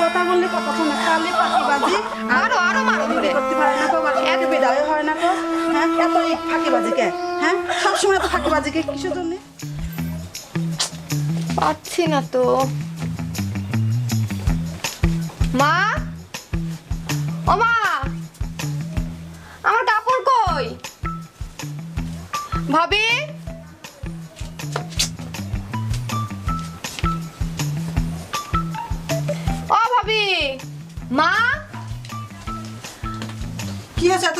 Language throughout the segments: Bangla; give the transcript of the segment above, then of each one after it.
কথা বললে কথা শোনে খালি ফাঁকিবাজি মারো আরও মারো ধরে। করতে পারে না তো এত বিদায়। হয় না তো হ্যাঁ এত হ্যাঁ সবসময় তো কিসের জন্য? পাচ্ছি না তো। মা? ও মা! আমার কাপড় কই? ভাবি?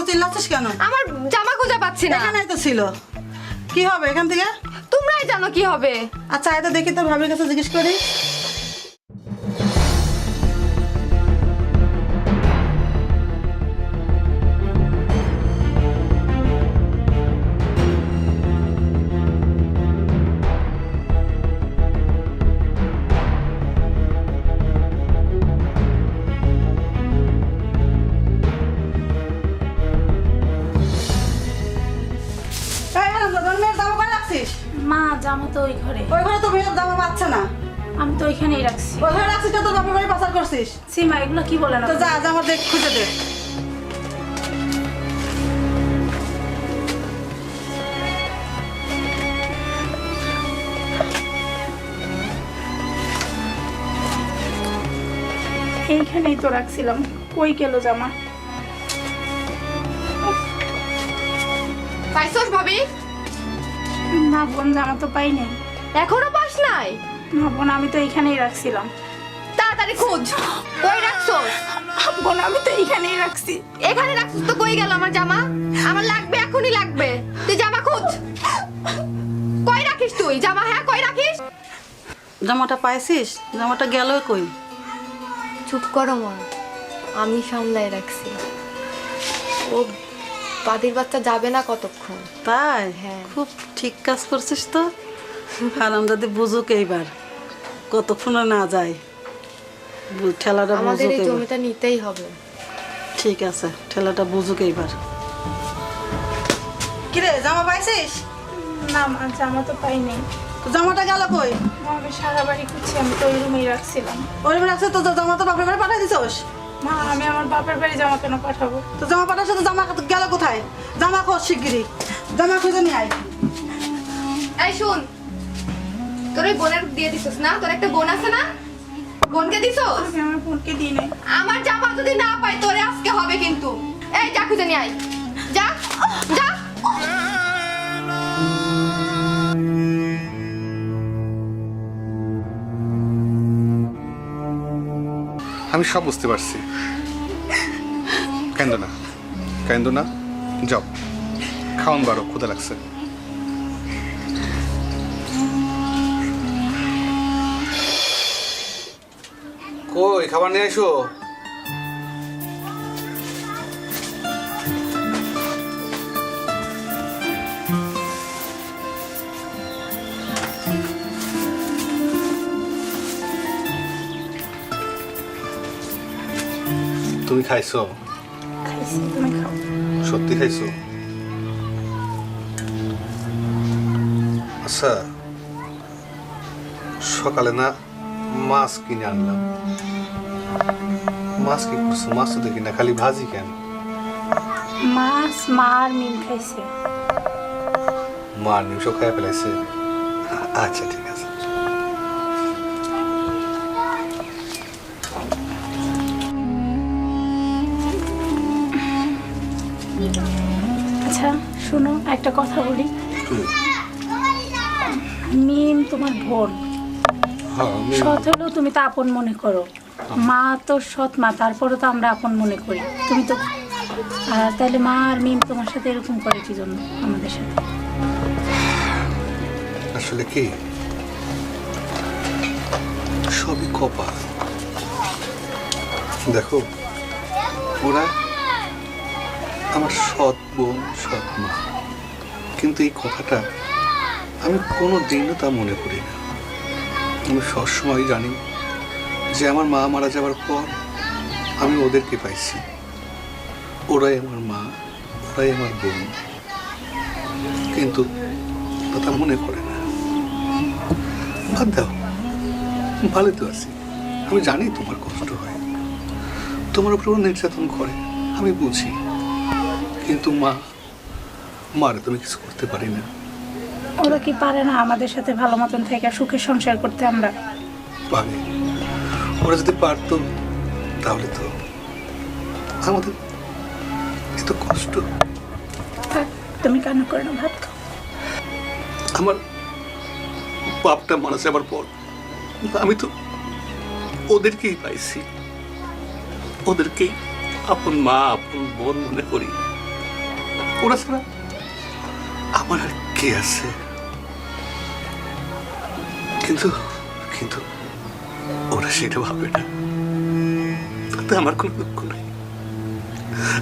চিল্লাচ্ছিস কেন? আমার জামা খুঁজে পাচ্ছি না। এখানেই তো ছিল। কি হবে এখান থেকে? তোমরাই জানো কি হবে। আচ্ছা এটা দেখি তোর ভাবির কাছে জিজ্ঞেস করি। করছিস? সীমা এগুলো কি বলে না তো যা জামা দেখ খুঁজে দে। এইখানেই তো রাখছিলাম। কই গেল জামা? পাইছোস ভাবি? না বোন জামা তো পাই নাই এখনও পাস নাই? না বোন আমি তো এইখানেই রাখছিলাম। তাড়াতাড়ি খোঁজ। কই রাখছোস বোন আমি তো এইখানেই রাখছি। এখানে রাখছিস তো কই গেল আমার জামা? আমার লাগবে এখনই লাগবে। তুই জামা খোঁজ। কই রাখিস তুই? জামা হ্যাঁ কই রাখিস? জামাটা পাইছিস? জামাটা গেল কই? চুপ করো মা। আমি সামলাই রাখছি। ও বাদির বাচ্চা যাবে না কতক্ষণ? তাই? হ্যাঁ। খুব ঠিক কাজ করছিস তো। হারাম যদি বুঝুক এইবার কতক্ষণে না যায়। ঠেলাটা আমাদের বুঝুক এই জমিটা নিতেই হবে। ঠিক আছে ঠেলাটা বুঝুক এইবার কিরে জামা পাইছিস? না মা জামা তো পাই নাই। তো জামাটা গেল কই? আমি সারা বাড়ি খুঁজছি আমি তো ওই রুমেই রাখছিলাম। ওই রুমে রাখছে তো তো জামা তো বাপের বাড়ি পাঠাই দিছোস? মা আমি আমার বাপের বাড়ি জামা কেন পাঠাবো? তো জামা পাঠাচ্ছে তো জামা গেল কোথায়? জামা খোঁজ শিগগিরি জামা খুঁজে নিয়ে আয়। এই শুন তোর ওই বোনের দিয়ে দিছিস না? তোর একটা বোন আছে না? বোনকে দিছস আমি আমার বোনকে দিই নাই। আমার জামা যদি না পাই তোরে আজকে হবে কিন্তু। এই যা খুঁজে নিয়ে আয়। যা যা। আমি সব বুঝতে পারছি। কেন্দ্র না কেন্দ্র না যাও। খাওয়ান বারো ক্ষুদা লাগছে। কই খাবার নিয়ে এসো। তুমি খাইছো? সত্যি খাইছো? আচ্ছা সকালে না মাছ কিনে আনলাম। মাছ কি করছ? মাছ তো দেখি না খালি ভাজি কেন? মাছ মা আর মিম খাইছে মা নিমিষ খাই ফেলাইছে? আচ্ছা ঠিক আছে। আচ্ছা শোনো একটা কথা বলি। মিম তোমার আমি- সৎ হলেও তুমি তো আপন মনে করো। মা তো সৎ মা তারপরে তো আমরা আপন মনে করি। তুমি তো তাহলে মা আর মিম তোমার সাথে এরকম করে কি জন্য আমাদের সাথে? আসলে কি? সবই কপা দেখো ওরা আমার সৎ বোন সৎ মা। কিন্তু এই কথাটা আমি কোনো দিনও তা মনে করি না। আমি সবসময় জানি যে আমার মা মারা যাওয়ার পর আমি ওদেরকে পাইছি। ওরাই আমার মা, ওরাই আমার বোন। কিন্তু কথা মনে করে না। বাদ দাও। ভালো তো আছি। আমি জানি তোমার কষ্ট হয়। তোমার উপর নির্যাতন করে, আমি বুঝি। কিন্তু মা, মারে তুমি কিছু করতে পারি না। ওরা কি পারে না আমাদের সাথে ভালো মতন থেকে সুখে সংসার করতে আমরা? পারে। ওরা যদি পারতো তাহলে তো আমাদের এত কষ্ট। থাক তুমি কান্না করে না ভাত খাও? আমার বাপটা মারা যাবার পর আমি তো ওদেরকেই পাইছি। ওদেরকেই আপন মা আপন বোন মনে করি। ওরা ছাড়া আমার আর কে আছে? কিন্তু কিন্তু ওরা সেটা ভাবে না। তাতে আমার কোনো দুঃখ নেই।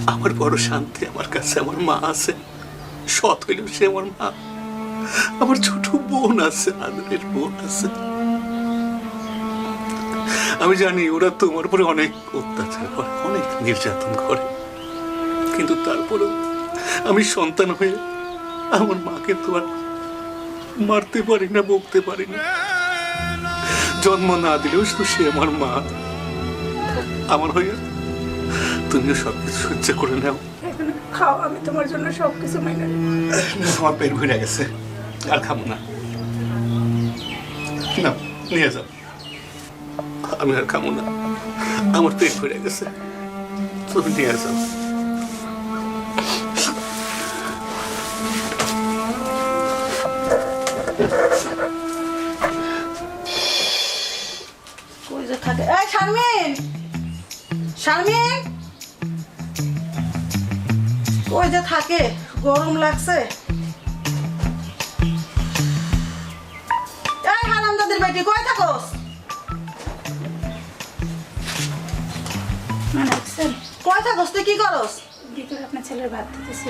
আমার বড় শান্তি আমার কাছে, আমার মা আছে। সৎ হইলেও সে আমার মা। আমার ছোট বোন আছে, আদরের বোন আছে। আমি জানি ওরা তোমার উপরে অনেক অত্যাচার করে, অনেক নির্যাতন করে। কিন্তু তারপরেও আমি সন্তান হয়ে আমার মাকে তো আর মারতে পারি না বকতে পারি না। জন্ম না দিলেও শুধু সে আমার মা। আমার হয়ে তুমিও সবকিছু সহ্য করে নাও। খাও আমি তোমার জন্য সব কিছু আমার পেট ভরে গেছে। আর খাব না। না নিয়ে যাও। আমি আর খাব না। আমার পেট ভরে গেছে। তুমি নিয়ে যাও। শারমিন? কই যে থাকে? গরম লাগছে। এই হারামদাদের বেটি কই থাকোস? মানে দেখছেন কই থাকোস? তুই কি করস? ভিতরে আপনার ছেলের ভাত দিতেছি।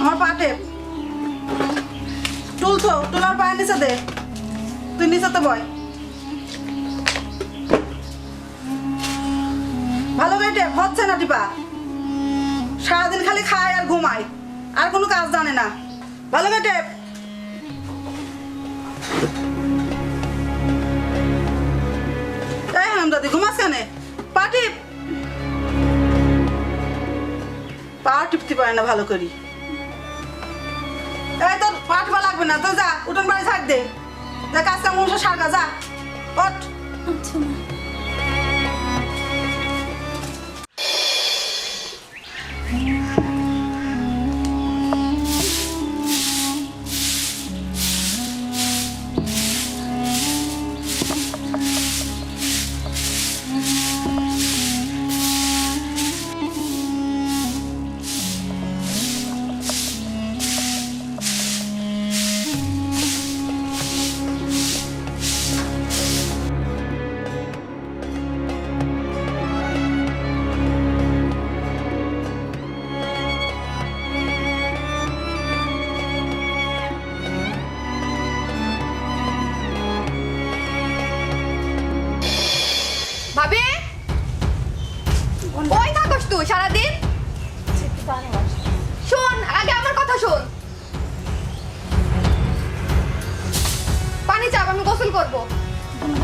আমার পাটে। পায়ের নিচে দে। তুই নিচেতে বয়। ভালো বেটে হচ্ছে না টিপা। সারাদিন খালি খায় আর ঘুমায়, আর কোনো কাজ জানে না। ভালো বেটে এই হাম দাদি ঘুমাস কেন? পা টিপ। পা টিপতে পারে না ভালো করি। এই তোর পাঠবা লাগবে না, তো যা, উঠোন বাড়ি দে। যা কাজ কাম অনুসার সারগা, যা, ওঠ।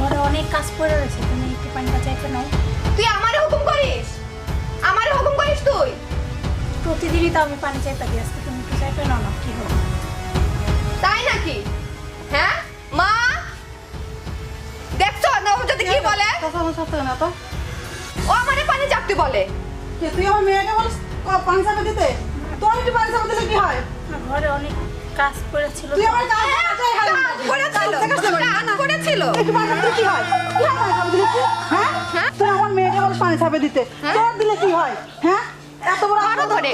ঘরে অনেক কাজ পড়ে রয়েছে তুমি একটু পানিটা চাইতে নাও। তুই আমারে হুকুম করিস? আমারে হুকুম করিস তুই? প্রতিদিনই তো আমি পানি চাইতে দিই আজকে তুমি একটু চাইতে নাও না কি হবে? তাই নাকি? হ্যাঁ? মা? দেখছ? না ও যদি কি বলে? কথা না তো। ও আমারে পানি চাপতে বলে। কে তুই আমার মেয়েকে বলিস পানি চাপে দিতে? তোর পানি চাপে দিলে কি হয়? ঘরে অনেক কাজ করেছিল তুই আমার কাজ কাজ করেছিল। কাজ করেছিল। একটু চাপে কি হয়? কি হয়? হ্যাঁ? হ্যাঁ? তুই আমার মেয়েকে বল পানি ছাপে দিতে। হ্যাঁ? তোর দিলে কি হয়? হ্যাঁ? এত বড় আরও ধরে।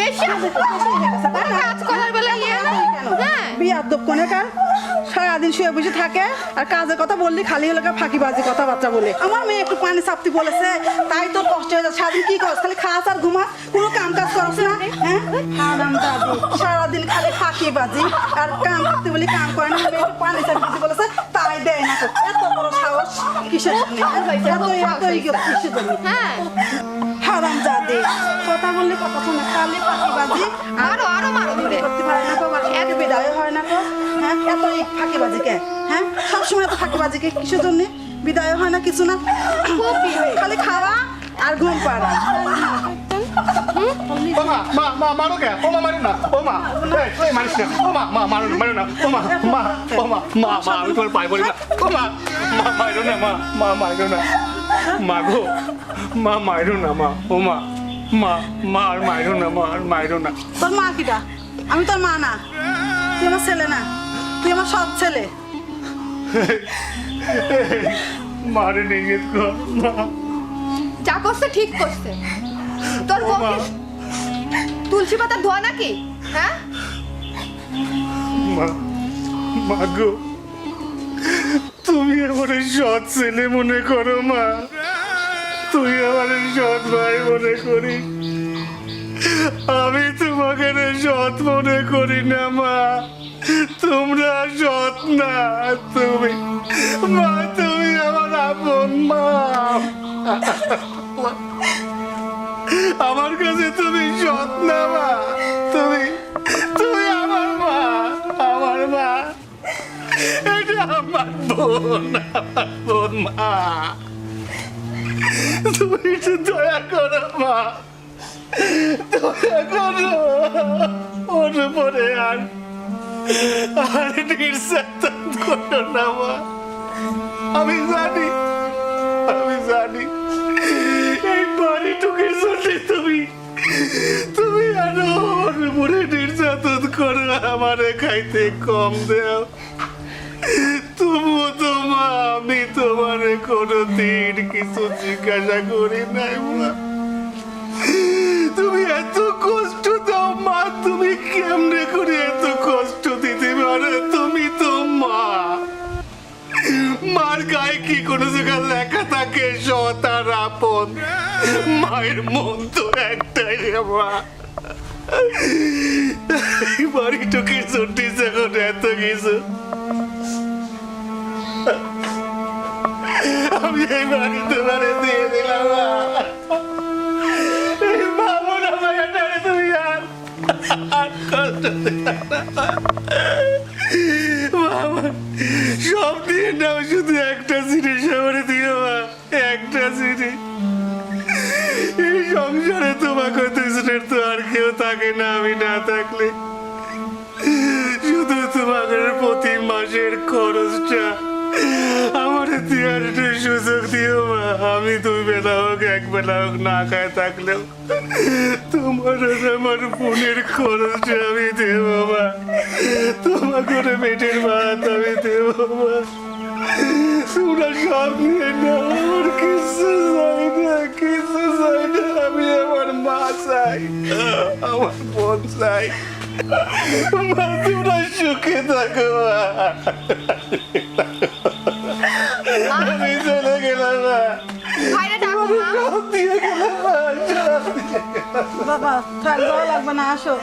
বেশি হয়ে? কাজ করার? হ্যাঁ। বিয়ার দোকানে কার সারাদিন শুয়ে বসে থাকে আর কাজের কথা বললি খালি হলো ফাঁকিবাজি কথাবার্তা বলে। আমার মেয়ে একটু পানি চাপতে বলেছে তাই তোর কষ্ট হয়ে যাচ্ছে। সারাদিন কি করছ খালি খাস আর ঘুমা কোনো কাম কাজ করছ না হ্যাঁ? হারাম দাদি সারাদিন খালি ফাঁকিবাজি আর কাম করতে বলি কাম করে না। একটু পানি চাপতে বলেছে তাই দেয় না এত বড় সাহস কিসের জন্য? এত এত ইয়ে কিসের জন্য? হ্যাঁ। হারাম দাদি কথা বললে কথা শোনা খালি ফাঁকিবাজি আরও আরও মারো। ধরে করতে পারে না কো বাসা থেকে বিদায় হয় না কো হ্যাঁ এত এই ফাঁকিবাজি কে? হ্যাঁ সবসময় এত ফাঁকিবাজি কে? কিসের জন্য? বিদায় হয় না কিছু না? খালি খাওয়া আর ঘুম পাড়া। ও মা মা মা মারো কে? ও মা মারো না। ও মা এই, মারিস না। ও মা মা মারো না মারো না। ও মা মা ও মা মা মা আমি তোমার পায়ে পড়ি না। ও মা মা মারো না মা মা মারো না। মা গো মা মারো না মা ও মা মা মা আর মারো না মা আর মারো না। তোর মা কিটা আমি তোর মা না। তুই আমার ছেলে না। তুই আমার সৎ ছেলে। মারে নিয়ে কর মা। যা করছে ঠিক করছে। তোর বউ কি তুলসী পাতা ধোয়া নাকি? হ্যাঁ? মা মা গো তুমি আমার সৎ ছেলে মনে করো মা। তুই আমার সৎ ভাই মনে করি আমি তোমাকে সৎ মনে করি না, মা। তোমরা সৎ না, তুমি, মা, তুমি আমার আপন, মা। আমার কাছে তুমি সৎ না, মা। তুমি তুমি আমার মা আমার মা। এটা আমার বোন আমার বোন, মা। তুমি একটু দয়া করো, মা। দয়া করো। ওর আর আর নির্যাতন করো না, মা। আমি জানি আমি জানি। এই বাড়িটুকুর জন্য তুমি। তুমি আরও ওর উপরে নির্যাতন করো, আমারে খাইতে কম দেও। তবুও তো মা আমি তোমারে কোনো দিন কিছু জিজ্ঞাসা করি নাই তুমি এত কষ্ট দাও, মা। তুমি কেমনে করে এত কষ্ট দিতে পারো? তুমি তো মা। মার গায়ে কি কোনো জায়গায় লেখা থাকে? সৎ আর আপন। মায়ের মন তো একটাই রে, মা। এই বাড়িটুকি চটি যখন এত কিছু। এই বাড়ি তোমারে দিয়ে দিলাম, মা। এই মামুন তুমি আর সব দিয়ে নাও, শুধু একটা জিনিস আমার বেলা না খায় থাকলেও। তোমার আমার বোনের খরচটা আমি দেব মা। তোমার করে পেটের ভাত আমি দেব মা। তোমরা সব নিয়ে নাও, আমার কিছু চাই না, কিছু চাই না, আমি আমার মা চাই, আমার বোন চাই। মা, তোমরা সুখে থাকো বাবা থাক দেওয়া লাগবে না আসো।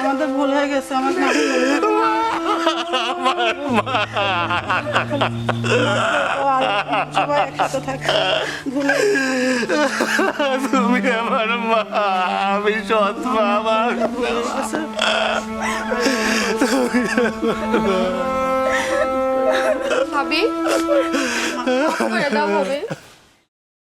আমাদের ভুল হয়ে গেছে আমার। তুমি আমার মা আমি সৎ মা আমার ভাবি করে দাও ভাবি?